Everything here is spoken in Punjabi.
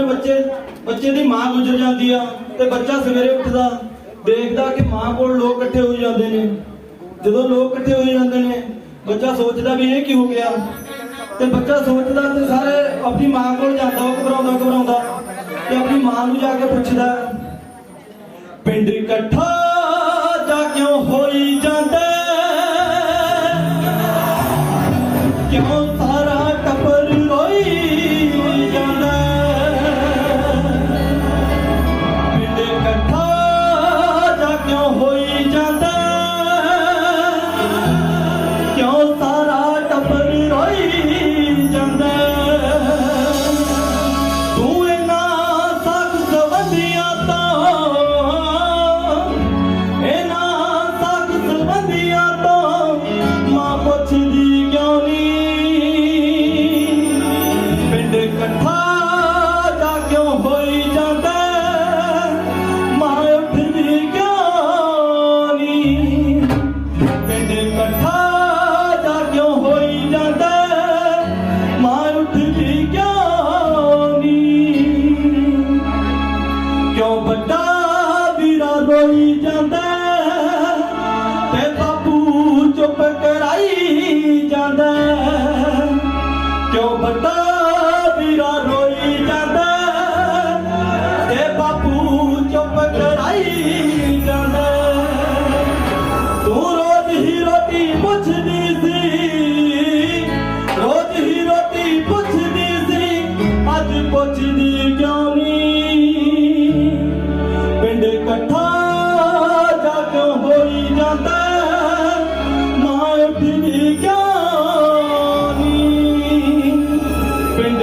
ਜਿਵੇਂ ਬੱਚੇ ਬੱਚੇ ਦੀ ਮਾਂ ਗੁਜ਼ਰ ਜਾਂਦੀ ਆ ਤੇ ਬੱਚਾ ਸਵੇਰੇ ਉੱਠਦਾ, ਦੇਖਦਾ ਕਿ ਮਾਂ ਕੋਲ ਲੋਕ ਇਕੱਠੇ ਹੋਈ ਜਾਂਦੇ ਨੇ। ਜਦੋਂ ਲੋਕ ਇਕੱਠੇ ਹੋ ਜਾਂਦੇ ਨੇ, ਬੱਚਾ ਸੋਚਦਾ ਵੀ ਇਹ ਕੀ ਹੋ ਗਿਆ? ਤੇ ਬੱਚਾ ਸੋਚਦਾ ਤੇ ਸਾਰੇ ਆਪਣੀ ਮਾਂ ਕੋਲ ਜਾਂਦਾ, ਉਹ ਘਬਰਾਉਂਦਾ ਘਬਰਾਉਂਦਾ ਤੇ ਆਪਣੀ ਮਾਂ ਨੂੰ ਜਾ ਕੇ ਪੁੱਛਦਾ, ਪਿੰਡ ਇਕੱਠਾ ਸੰਬੰਧੀਆਂ ਤੋਂ ਮਾਂ ਪੁੱਛਦੀ ਕਿਉਂ ਨਹੀਂ ਪਿੰਡ ਇਕੱਠਾ ਜਾ ਕਿਉਂ ਹੋਈ ਜਾਂਦਾ ਮਾਂ ਉੱਠਦੀ ਕਿਉਂ ਨਹੀਂ ਪਿੰਡ ਇਕੱਠਾ ਜਾ ਕਿਉਂ ਹੋਈ ਜਾਂਦਾ ਮਾਂ ਉੱਠਦੀ ਕਿਉਂ ਨਹੀਂ ਕਿਉਂ ਵੱਡਾ ਵੀਰਾ ਰੋਈ ਅੱਜ ਪੁੱਛਦੀ ਕਿਉਂ ਨਹੀਂ ਪਿੰਡ ਇਕੱਠਾ ਜਗ ਹੋਈ ਜਾਂਦਾ ਮਾਂ ਉੱਠਦੀ ਕਿਉਂ ਨਹੀਂ ਪਿੰਡ